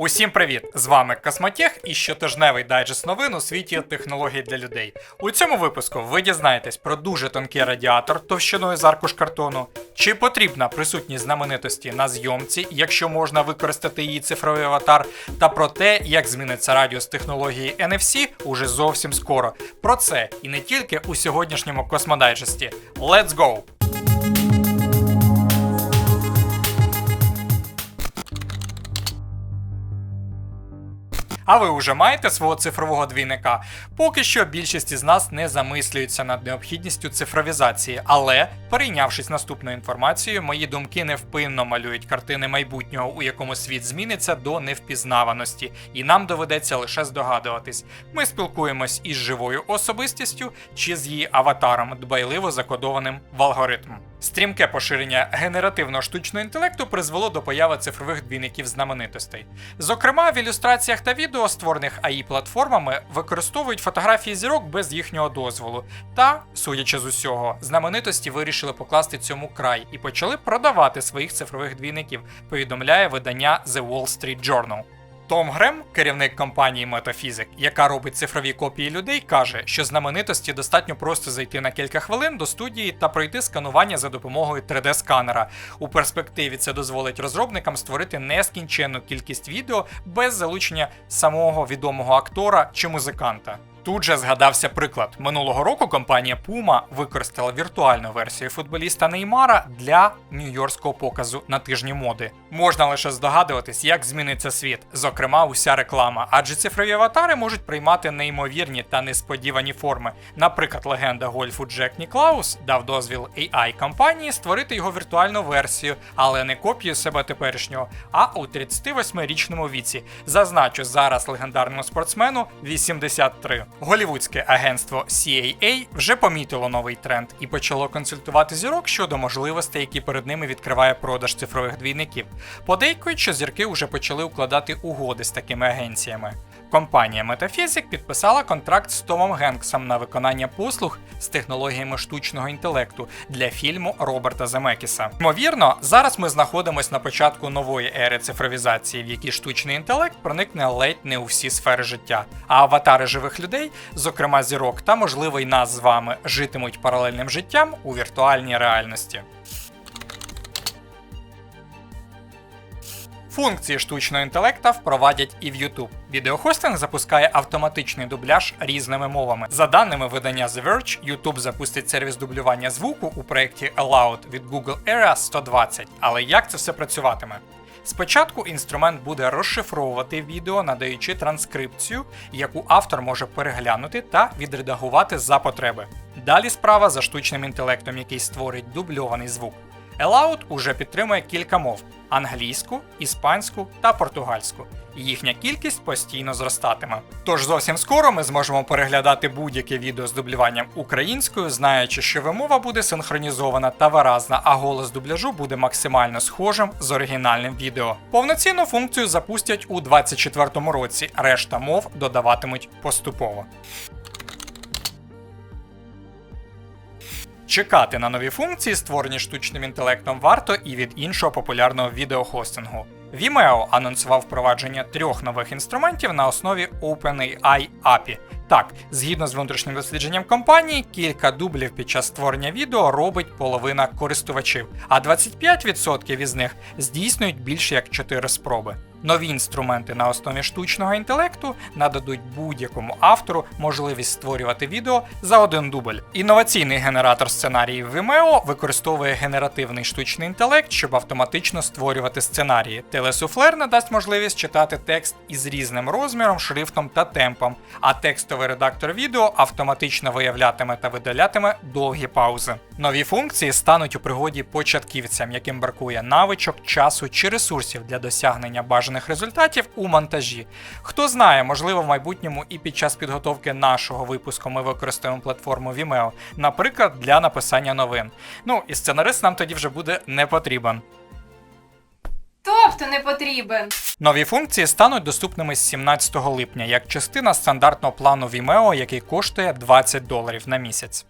Усім привіт! З вами Космотех і щотижневий дайджест новин у світі технологій для людей. У цьому випуску ви дізнаєтесь про дуже тонкий радіатор товщиною з аркуш картону, чи потрібна присутність знаменитості на зйомці, якщо можна використати її цифровий аватар, та про те, як зміниться радіус технології NFC уже зовсім скоро. Про це і не тільки у сьогоднішньому космодайджесті. Let's go! А ви вже маєте свого цифрового двійника? Поки що більшість із нас не замислюється над необхідністю цифровізації, але, перейнявшись наступною інформацією, мої думки невпинно малюють картини майбутнього, у якому світ зміниться до невпізнаваності, і нам доведеться лише здогадуватись. Ми спілкуємось із живою особистістю чи з її аватаром, дбайливо закодованим в алгоритм. Стрімке поширення генеративного штучного інтелекту призвело до появи цифрових двійників знаменитостей. Зокрема, в ілюстраціях та відео, створених AI платформами, використовують фотографії зірок без їхнього дозволу. Та, судячи з усього, знаменитості вирішили покласти цьому край і почали продавати своїх цифрових двійників, повідомляє видання The Wall Street Journal. Том Грем, керівник компанії Metaphysic, яка робить цифрові копії людей, каже, що знаменитості достатньо просто зайти на кілька хвилин до студії та пройти сканування за допомогою 3D-сканера. У перспективі це дозволить розробникам створити нескінченну кількість відео без залучення самого відомого актора чи музиканта. Тут же згадався приклад. Минулого року компанія Puma використала віртуальну версію футболіста Неймара для нью-йоркського показу на тижні моди. Можна лише здогадуватись, як зміниться світ, зокрема, уся реклама, адже цифрові аватари можуть приймати неймовірні та несподівані форми. Наприклад, легенда гольфу Джек Ніклаус дав дозвіл AI компанії створити його віртуальну версію, але не копію себе теперішнього, а у 38-річному віці. Зазначу, зараз легендарному спортсмену 83. Голівудське агентство CAA вже помітило новий тренд і почало консультувати зірок щодо можливостей, які перед ними відкриває продаж цифрових двійників. Подейкують, що зірки вже почали укладати угоди з такими агенціями. Компанія Metaphysic підписала контракт з Томом Генксом на виконання послуг з технологіями штучного інтелекту для фільму Роберта Земекіса. Ймовірно, зараз ми знаходимося на початку нової ери цифровізації, в якій штучний інтелект проникне ледь не у всі сфери життя, а аватари живих людей, зокрема зірок, та можливо й нас з вами, житимуть паралельним життям у віртуальній реальності. Функції штучного інтелекта впровадять і в YouTube. Відеохостинг запускає автоматичний дубляж різними мовами. За даними видання The Verge, YouTube запустить сервіс дублювання звуку у проєкті Aloud від Google Era 120. Але як це все працюватиме? Спочатку інструмент буде розшифровувати відео, надаючи транскрипцію, яку автор може переглянути та відредагувати за потреби. Далі справа за штучним інтелектом, який створить дубльований звук. Aloud уже підтримує кілька мов: англійську, іспанську та португальську. І їхня кількість постійно зростатиме. Тож зовсім скоро ми зможемо переглядати будь-яке відео з дублюванням українською, знаючи, що вимова буде синхронізована та виразна, а голос дубляжу буде максимально схожим з оригінальним відео. Повноцінну функцію запустять у 2024 році. Решта мов додаватимуть поступово. Чекати на нові функції, створені штучним інтелектом, варто і від іншого популярного відеохостингу. Vimeo анонсував впровадження трьох нових інструментів на основі OpenAI API. Так, згідно з внутрішнім дослідженням компанії, кілька дублів під час створення відео робить половина користувачів, а 25% із них здійснюють більше як 4 спроби. Нові інструменти на основі штучного інтелекту нададуть будь-якому автору можливість створювати відео за один дубль. Інноваційний генератор сценаріїв Vimeo використовує генеративний штучний інтелект, щоб автоматично створювати сценарії. Телесуфлер надасть можливість читати текст із різним розміром, шрифтом та темпом, а текстовий редактор відео автоматично виявлятиме та видалятиме довгі паузи. Нові функції стануть у пригоді початківцям, яким бракує навичок, часу чи ресурсів для досягнення бажаних результатів у монтажі. Хто знає, можливо, в майбутньому і під час підготовки нашого випуску ми використаємо платформу Vimeo, наприклад, для написання новин. Ну і сценарист нам тоді вже буде не потрібен. Тобто не потрібен. Нові функції стануть доступними з 17 липня як частина стандартного плану Vimeo, який коштує 20 доларів на місяць.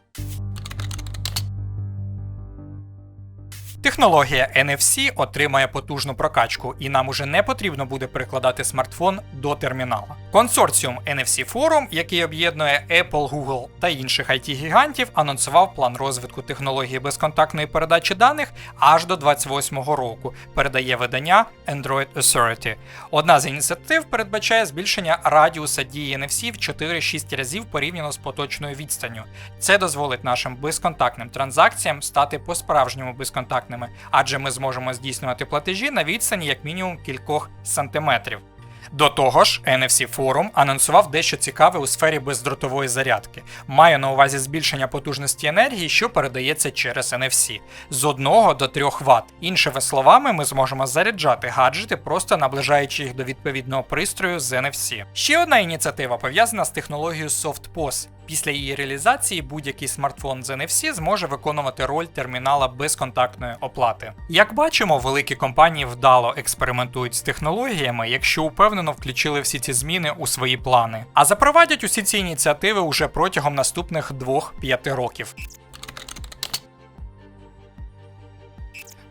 Технологія NFC отримає потужну прокачку, і нам уже не потрібно буде перекладати смартфон до термінала. Консорціум NFC Forum, який об'єднує Apple, Google та інших IT-гігантів, анонсував план розвитку технології безконтактної передачі даних аж до 28-го року. Передає видання Android Authority. Одна з ініціатив передбачає збільшення радіуса дії NFC в 4-6 разів порівняно з поточною відстанню. Це дозволить нашим безконтактним транзакціям стати по-справжньому безконтактними, адже ми зможемо здійснювати платежі на відстані як мінімум кількох сантиметрів. До того ж, NFC Forum анонсував дещо цікаве у сфері бездротової зарядки. Маю на увазі збільшення потужності енергії, що передається через NFC з 1 до 3 Вт. Іншими словами, ми зможемо заряджати гаджети, просто наближаючи їх до відповідного пристрою з NFC. Ще одна ініціатива пов'язана з технологією SoftPOS. Після її реалізації будь-який смартфон з NFC зможе виконувати роль термінала безконтактної оплати. Як бачимо, великі компанії вдало експериментують з технологіями, якщо упевнено включили всі ці зміни у свої плани. А запровадять усі ці ініціативи уже протягом наступних 2-5 років.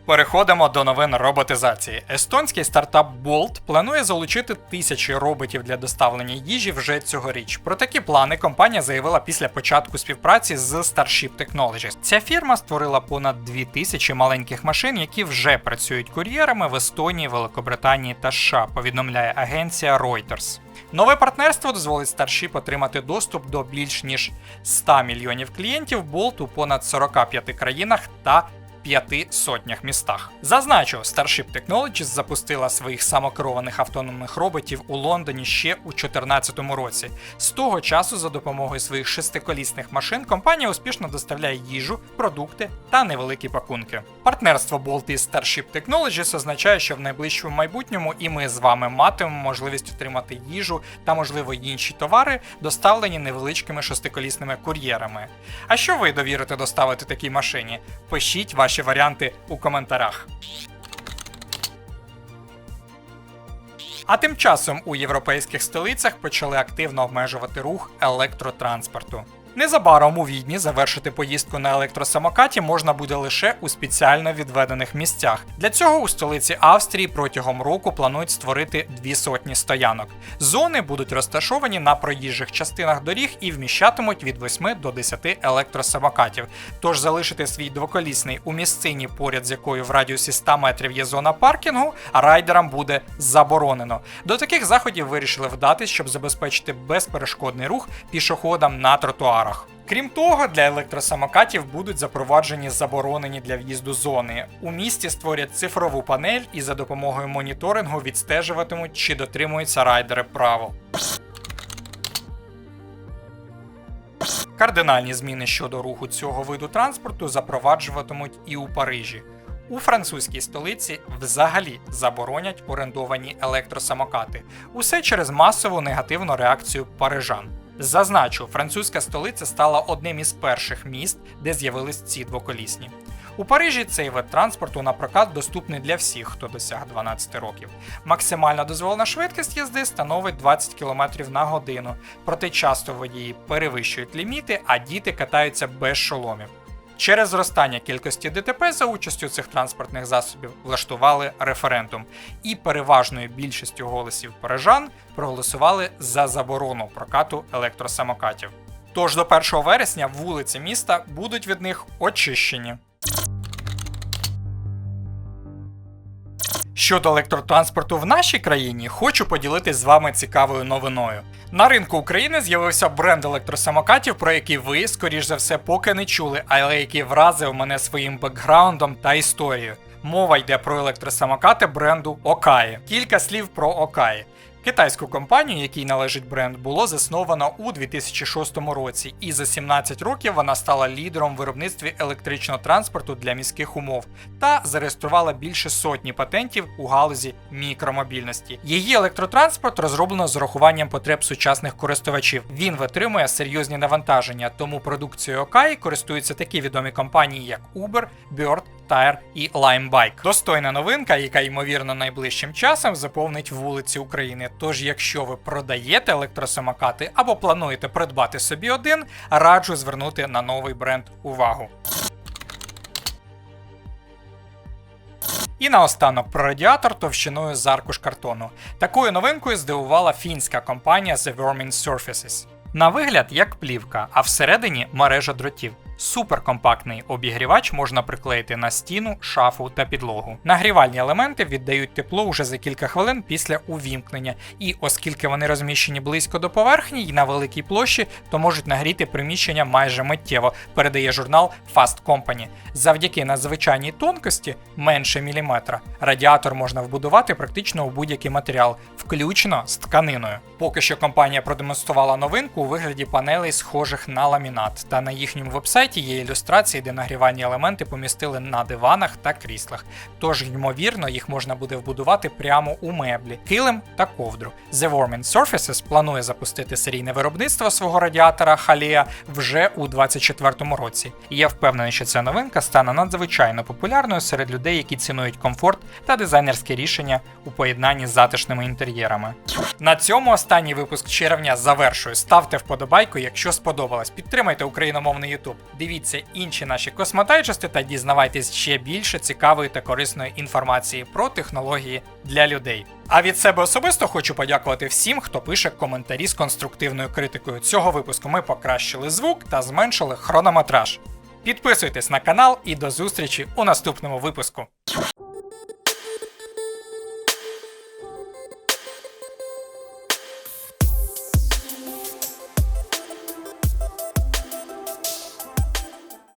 Переходимо до новин роботизації. Естонський стартап Bolt планує залучити тисячі роботів для доставлення їжі вже цьогоріч. Про такі плани компанія заявила після початку співпраці з Starship Technologies. Ця фірма створила понад 2000 маленьких машин, які вже працюють кур'єрами в Естонії, Великобританії та США. Повідомляє агенція Reuters. Нове партнерство дозволить Starship отримати доступ до більш ніж 100 мільйонів клієнтів Bolt у понад 45 країнах та п'яти сотнях містах. Зазначу, Starship Technologies запустила своїх самокерованих автономних роботів у Лондоні ще у 2014 році. З того часу, за допомогою своїх шестиколісних машин, компанія успішно доставляє їжу, продукти та невеликі пакунки. Партнерство Bolt із Starship Technologies означає, що в найближчому майбутньому і ми з вами матимемо можливість отримати їжу та, можливо, інші товари, доставлені невеличкими шестиколісними кур'єрами. А що ви довірите доставити такій машині? Пишіть ваші варіанти у коментарях. А тим часом у європейських столицях почали активно обмежувати рух електротранспорту. Незабаром у Відні завершити поїздку на електросамокаті можна буде лише у спеціально відведених місцях. Для цього у столиці Австрії протягом року планують створити дві сотні стоянок. Зони будуть розташовані на проїжджих частинах доріг і вміщатимуть від 8 до 10 електросамокатів. Тож залишити свій двоколісний у місцині, поряд з якою в радіусі 100 метрів є зона паркінгу, райдерам буде заборонено. До таких заходів вирішили вдатись, щоб забезпечити безперешкодний рух пішоходам на тротуарах. Крім того, для електросамокатів будуть запроваджені заборонені для в'їзду зони. У місті створять цифрову панель і за допомогою моніторингу відстежуватимуть, чи дотримуються райдери правил. Кардинальні зміни щодо руху цього виду транспорту запроваджуватимуть і у Парижі. У французькій столиці взагалі заборонять орендовані електросамокати. Усе через масову негативну реакцію парижан. Зазначу, французька столиця стала одним із перших міст, де з'явились ці двоколісні. У Парижі цей вид транспорту на прокат доступний для всіх, хто досяг 12 років. Максимальна дозволена швидкість їзди становить 20 км на годину, проте часто водії перевищують ліміти, а діти катаються без шоломів. Через зростання кількості ДТП за участю цих транспортних засобів влаштували референдум, і переважною більшістю голосів парижан проголосували за заборону прокату електросамокатів. Тож до 1 вересня вулиці міста будуть від них очищені. Щодо електротранспорту в нашій країні, хочу поділитись з вами цікавою новиною. На ринку України з'явився бренд електросамокатів, про який ви, скоріш за все, поки не чули, але який вразив мене своїм бекграундом та історією. Мова йде про електросамокати бренду Окаї. Кілька слів про Окаї. Китайську компанію, якій належить бренд, було засновано у 2006 році, і за 17 років вона стала лідером в виробництві електричного транспорту для міських умов та зареєструвала більше сотні патентів у галузі мікромобільності. Її електротранспорт розроблено з урахуванням потреб сучасних користувачів. Він витримує серйозні навантаження, тому продукцією Окай користуються такі відомі компанії, як Uber, Bird, Tire і Limebike. Достойна новинка, яка ймовірно найближчим часом заповнить вулиці України. Тож, якщо ви продаєте електросамокати або плануєте придбати собі один, раджу звернути на новий бренд увагу. І наостанок про радіатор товщиною з аркуш картону. Такою новинкою здивувала фінська компанія The Warming Surfaces. На вигляд як плівка, а всередині мережа дротів. Суперкомпактний обігрівач можна приклеїти на стіну, шафу та підлогу. Нагрівальні елементи віддають тепло уже за кілька хвилин після увімкнення, і оскільки вони розміщені близько до поверхні і на великій площі, то можуть нагріти приміщення майже миттєво, передає журнал Fast Company. Завдяки надзвичайній тонкості менше міліметра. Радіатор можна вбудувати практично у будь-який матеріал, включно з тканиною. Поки що компанія продемонструвала новинку у вигляді панелей, схожих на ламінат, та на їхньому вебсайті є ілюстрації, де нагрівальні елементи помістили на диванах та кріслах. Тож, ймовірно, їх можна буде вбудувати прямо у меблі, килим та ковдру. The Warming Surfaces планує запустити серійне виробництво свого радіатора Халія вже у 2024 році. І я впевнений, що ця новинка стане надзвичайно популярною серед людей, які цінують комфорт та дизайнерське рішення у поєднанні з затишними інтер'єрами. На цьому останній випуск червня завершую. Ставте вподобайку, якщо сподобалось. Підтримайте україномовний YouTube. Дивіться інші наші космотайджести та дізнавайтесь ще більше цікавої та корисної інформації про технології для людей. А від себе особисто хочу подякувати всім, хто пише коментарі з конструктивною критикою. Цього випуску ми покращили звук та зменшили хронометраж. Підписуйтесь на канал і до зустрічі у наступному випуску.